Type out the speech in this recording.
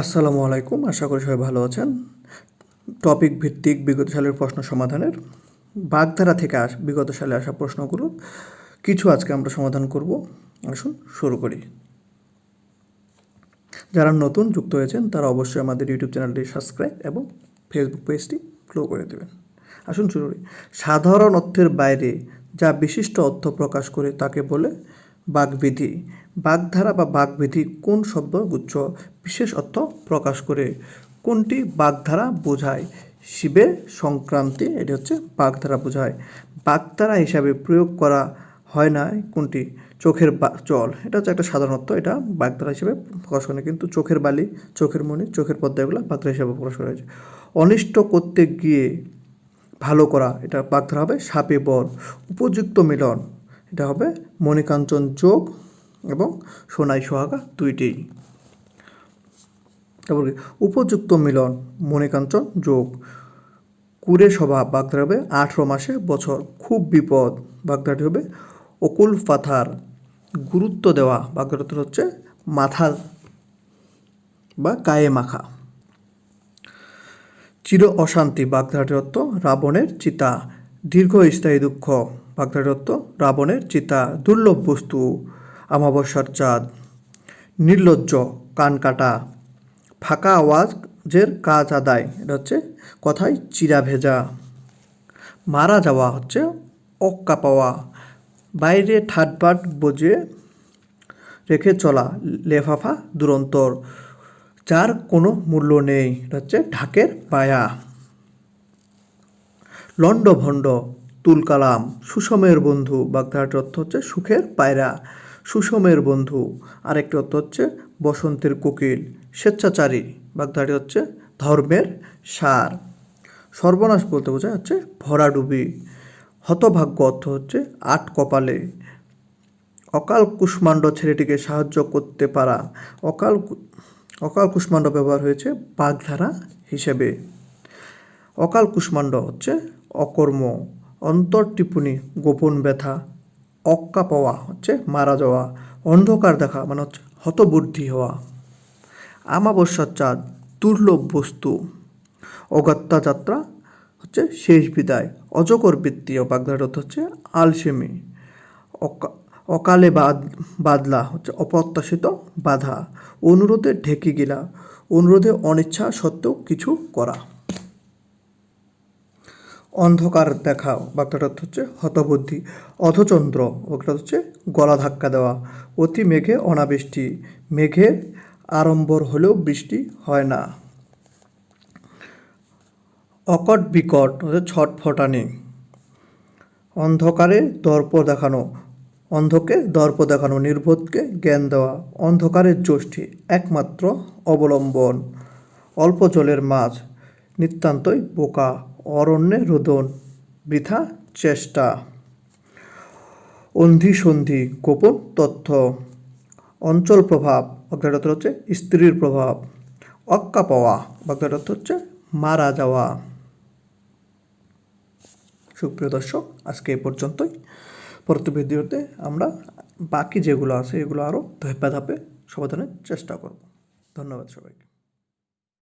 আসসালামু আলাইকুম, আশা করি সবাই ভালো আছেন। টপিক ভিত্তিক বিগত সালের প্রশ্ন সমাধানের, বাগধারা থেকে আস, বিগত সালে আসা প্রশ্নগুলো, কিছু আজকে আমরা সমাধান করব। আসুন শুরু করি। যারা নতুন যুক্ত হয়েছেন, তারা অবশ্যই আমাদের ইউটিউব চ্যানেলটি সাবস্ক্রাইব এবং ফেসবুক পেজটি ফলো করে দেবেন। আসুন শুরু করি। সাধারণ অর্থের বাইরে যা বিশিষ্ট অর্থ প্রকাশ করে, তাকে বলে বাগবিধি। বাগধারা বা বাগবিধি কোন শব্দগুচ্ছ বিশেষ অর্থ প্রকাশ করে। কোনটি বাগধারা বোঝায়? শিবের সংক্রান্তি, এটি হচ্ছে বাগধারা বোঝায়। বাগধারা হিসাবে প্রয়োগ করা হয় না কোনটি? চোখের জল এটা হচ্ছে একটা সাধারণ অর্থ। এটা বাগধারা হিসেবে প্রকাশ করে কিন্তু চোখের বালি, চোখের মণি চোখের পদ্মা এগুলো বাগধারা হিসেবে প্রকাশ করা হয়েছে। অনিষ্ট করতে গিয়ে ভালো করা, এটা বাগধারা হবে সাপে বর। উপযুক্ত মিলন। এটা হবে মণিকাঞ্চন যোগ এবং সোনাই সোহাগা দুইটি। তারপর উপযুক্ত মিলন, মণিকাঞ্চন যোগ। কুরে স্বভাব বাগধারা হবে আঠেরো মাসে বছর। খুব বিপদ বাগধারাটি হবে অকুল পাথার গুরুত্ব দেওয়া বাগধারাটি হচ্ছে মাথা বা গায়ে মাখা। চির অশান্তি বাগধারাটির অর্থ রাবণের চিতা। দীর্ঘস্থায়ী দুঃখ বাগধারাটির রাবণের চিতা, দুর্লভ বস্তু আমাবস্যার চাঁদ, নির্লজ্জ, কান কাটা, ফাঁকা আওয়াজের কাজ আদায়, এটা হচ্ছে কথায় চিরা ভেজা। মারা যাওয়া হচ্ছে অক্কা পাওয়া। বাইরে ঠাটবাট বজে রেখে চলা লেফাফা দুরন্তর, যার কোনো মূল্য নেই, এটা হচ্ছে ঢাকের পায়া। লণ্ডভণ্ড, তুলকালাম, সুষমের বন্ধু বাগধারাটির অর্থ হচ্ছে সুখের পায়রা, সুষমের বন্ধু আরেকটি অর্থ হচ্ছে বসন্তের কোকিল, স্বেচ্ছাচারী, বাগধারাটি হচ্ছে ধর্মের সার। সর্বনাশ বলতে বোঝায় হচ্ছে ভরাডুবি, হতভাগ্য অর্থ হচ্ছে আট কপালে। অকাল কুষ্মাণ্ড ছেলেটিকে সাহায্য করতে পারা, অকাল অকাল কুষ্মাণ্ড ব্যবহার হয়েছে বাগধারা হিসেবে। অকাল কুষ্মাণ্ড হচ্ছে অকর্ম, অন্তর টিপুনি গোপন ব্যথা অক্কা পাওয়া হচ্ছে মারা যাওয়া, অন্ধকার দেখা মানে হচ্ছে হতবুদ্ধি হওয়া। আমাবস্যার চাঁদ, দুর্লভ বস্তু অগত্যা যাত্রা হচ্ছে শেষ বিদায়, অজগর বৃত্তি ও বাগদার হচ্ছে আলসেমি। অকা- অকালে বাদ, বাদলা হচ্ছে অপ্রত্যাশিত বাধা, অনুরোধে ঢেকে গিলা, অনুরোধে অনিচ্ছা সত্ত্বেও কিছু করা। অন্ধকার দেখা বাক্যটা হচ্ছে হতবুদ্ধি। অধচন্দ্র, বাক্যটা হচ্ছে গলা ধাক্কা দেওয়া। অতি মেঘে অনাবৃষ্টি, মেঘে আড়ম্বর হলেও বৃষ্টি হয় না। অকট বিকট ছটফটানি অন্ধকারে দর্প দেখানো, অন্ধকে দর্প দেখানো, নির্বোধকে জ্ঞান দেওয়া। অন্ধকারের জ্যোষ্ঠী, একমাত্র অবলম্বন। অল্প জলের মাছ নিতান্তই বোকা, অরণ্যে রোদন, বৃথা চেষ্টা। অন্ধি সন্ধি গোপন তথ্য। অঞ্চল প্রভাব বাগদার হচ্ছে স্ত্রীর প্রভাব। অক্কা পাওয়া বাগদার হচ্ছে মারা যাওয়া। সুপ্রিয় দর্শক, আজকে এই পর্যন্তই। পরবর্তী ভিডিওতে আমরা বাকি যেগুলো আছে, এগুলো আরও ধাপে ধাপে সমাধানের চেষ্টা করব। ধন্যবাদ সবাইকে।